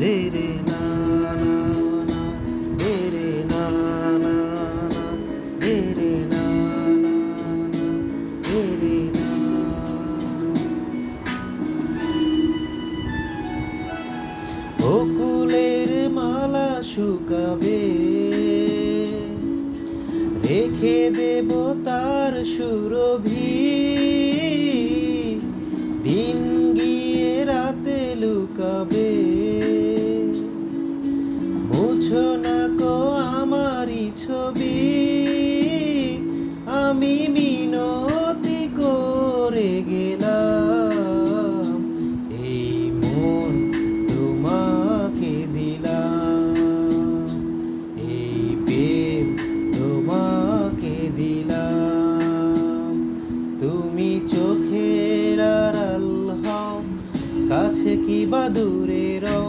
ধীরে না না না না না না না মালা শুকাবে দেব তার দিন গিয়ে রাতে লুকাবে না কো আমারই ছবি। আমি মিনতি করে গেলাম। এই মন তোমাকে দিলাম। এই প্রেম তোমাকে দিলাম। তুমি চোখের আড়াল হও, কাছে কি বা দূরে রও।